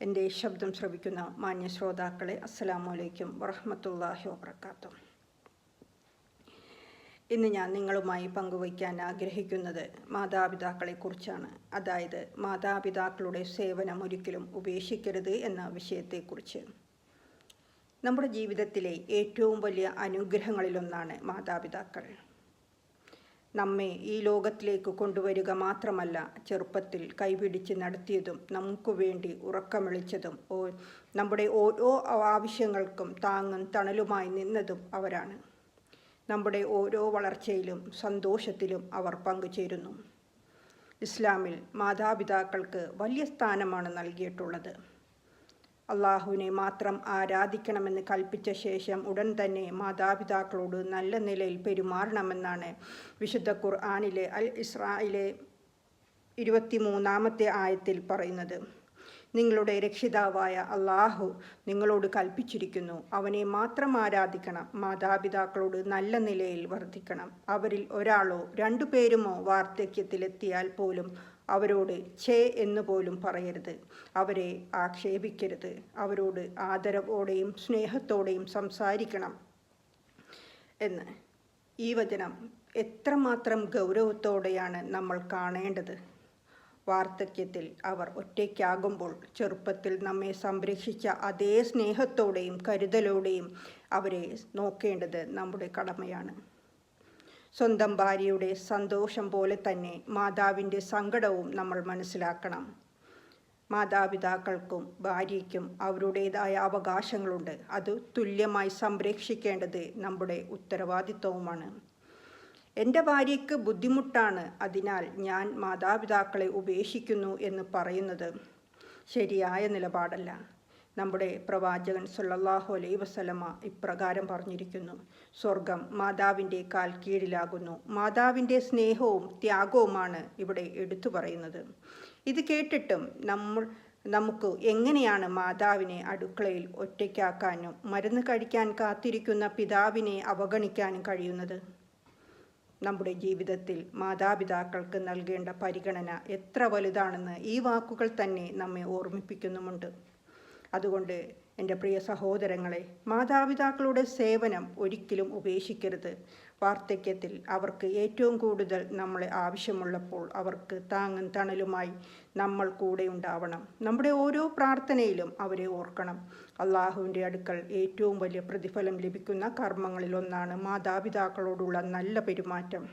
എന്റെ ശബ്ദം ശ്രവിക്കുന്ന മാന്യ ശ്രോതാക്കളെ അസ്സലാമു അലൈക്കും വറഹ്മത്തുള്ളാഹി വബർക്കാത്തു ഇന്ന് ഞാൻ നിങ്ങളുമായി പങ്കുവയ്ക്കാൻ ആഗ്രഹിക്കുന്നത് മാതാപിതാക്കളെക്കുറിച്ചാണ്. അതായത് മാതാപിതാക്കളുടെ സേവനം ഒരിക്കലും ഉപേക്ഷിക്കരുത് എന്ന വിഷയത്തെക്കുറിച്ച്. നമ്മുടെ ജീവിതത്തിലെ ഏറ്റവും വലിയ അനുഗ്രഹങ്ങളിലൊന്നാണ് മാതാപിതാക്കൾ. നമ്മെ ഈ ലോകത്തിലേക്ക് കൊണ്ടുവരിക മാത്രമല്ല ചെറുപ്പത്തിൽ കൈപിടിച്ച് നടത്തിയതും നമുക്ക് വേണ്ടി ഉറക്കമിളിച്ചതും ഓ നമ്മുടെ ഓരോ ആവശ്യങ്ങൾക്കും താങ്ങും തണലുമായി നിന്നതും അവരാണ്. നമ്മുടെ ഓരോ വളർച്ചയിലും സന്തോഷത്തിലും അവർ പങ്കുചേരുന്നു. ഇസ്ലാമിൽ മാതാപിതാക്കൾക്ക് വലിയ സ്ഥാനമാണ് നൽകിയിട്ടുള്ളത്. അള്ളാഹുവിനെ മാത്രം ആരാധിക്കണമെന്ന് കൽപ്പിച്ച ശേഷം ഉടൻ തന്നെ മാതാപിതാക്കളോട് നല്ല നിലയിൽ പെരുമാറണമെന്നാണ് വിശുദ്ധ ഖുർആാനിലെ അൽ ഇസ്രായിലെ ഇരുപത്തിമൂന്നാമത്തെ ആയത്തിൽ പറയുന്നത്. നിങ്ങളുടെ രക്ഷിതാവായ അള്ളാഹു നിങ്ങളോട് കൽപ്പിച്ചിരിക്കുന്നു. അവനെ മാത്രം ആരാധിക്കണം. മാതാപിതാക്കളോട് നല്ല നിലയിൽ വർദ്ധിക്കണം. അവരിൽ ഒരാളോ രണ്ടു പേരുമോ വാർദ്ധക്യത്തിലെത്തിയാൽ പോലും അവരോട് ഛേ എന്ന് പോലും പറയരുത്. അവരെ ആക്ഷേപിക്കരുത്. അവരോട് ആദരവോടെയും സ്നേഹത്തോടെയും സംസാരിക്കണം എന്ന്. ഈ വചനം എത്രമാത്രം ഗൗരവത്തോടെയാണ് നമ്മൾ കാണേണ്ടത്? വാർദ്ധക്യത്തിൽ അവർ ഒറ്റയ്ക്കാകുമ്പോൾ ചെറുപ്പത്തിൽ നമ്മെ സംരക്ഷിച്ച അതേ സ്നേഹത്തോടെയും കരുതലോടെയും അവരെ നോക്കേണ്ടത് നമ്മുടെ കടമയാണ്. സ്വന്തം ഭാര്യയുടെ സന്തോഷം പോലെ തന്നെ മാതാവിന്റെ സങ്കടവും നമ്മൾ മനസ്സിലാക്കണം. മാതാപിതാക്കൾക്കും ഭാര്യയ്ക്കും അവരുടേതായ അവകാശങ്ങളുണ്ട്. അത് തുല്യമായി സംരക്ഷിക്കേണ്ടത് നമ്മുടെ ഉത്തരവാദിത്വവുമാണ്. എന്റെ ഭാര്യയ്ക്ക് ബുദ്ധിമുട്ടാണ്. അതിനാൽ ഞാൻ മാതാപിതാക്കളെ ഉപേക്ഷിക്കുന്നു എന്ന് പറയുന്നത് ശരിയായ നിലപാടല്ല. നമ്മുടെ പ്രവാചകൻ സല്ലല്ലാഹു അലൈഹി വസല്ലമ ഇപ്രകാരം പറഞ്ഞിരിക്കുന്നു. സ്വർഗം മാതാവിന്റെ കാൽ കീഴിലാകുന്നു. മാതാവിന്റെ സ്നേഹവും ത്യാഗവുമാണ് ഇവിടെ എടുത്തു പറയുന്നത്. ഇത് കേട്ടിട്ടും നമ്മൾ നമുക്ക് എങ്ങനെയാണ് മാതാവിനെ അടുക്കളയിൽ ഒറ്റയ്ക്കാക്കാനും മരുന്ന് കഴിക്കാൻ കാത്തിരിക്കുന്ന പിതാവിനെ അവഗണിക്കാനും കഴിയുന്നത്? നമ്മുടെ ജീവിതത്തിൽ മാതാപിതാക്കൾക്ക് നൽകേണ്ട പരിഗണന എത്ര വലുതാണെന്ന് ഈ വാക്കുകൾ തന്നെ നമ്മെ ഓർമ്മിപ്പിക്കുന്നുമുണ്ട്. അതുകൊണ്ട് എന്റെ പ്രിയ സഹോദരങ്ങളെ മാതാപിതാക്കളുടെ സേവനം ഒരിക്കലും ഉപേക്ഷിക്കരുത്. വാർദ്ധക്യത്തിൽ അവർക്ക് ഏറ്റവും കൂടുതൽ നമ്മളെ ആവശ്യമുള്ളപ്പോൾ അവർക്ക് താങ്ങും തണലുമായി നമ്മൾ കൂടെ ഉണ്ടാവണം. നമ്മുടെ ഓരോ പ്രാർത്ഥനയിലും അവരെ ഓർക്കണം. അള്ളാഹുവിന്റെ അടുക്കൽ ഏറ്റവും വലിയ പ്രതിഫലം ലഭിക്കുന്ന കർമ്മങ്ങളിലൊന്നാണ് മാതാപിതാക്കളോടുള്ള നല്ല പെരുമാറ്റം.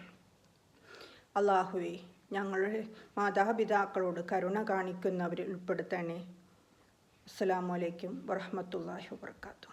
അള്ളാഹുവെ ഞങ്ങളുടെ മാതാപിതാക്കളോട് കരുണ കാണിക്കുന്നവരിൽ ഉൾപ്പെടുത്തണേ അസ്സാം വലൈക്കും വറഹമത്തല്ലാഹി വാത്തു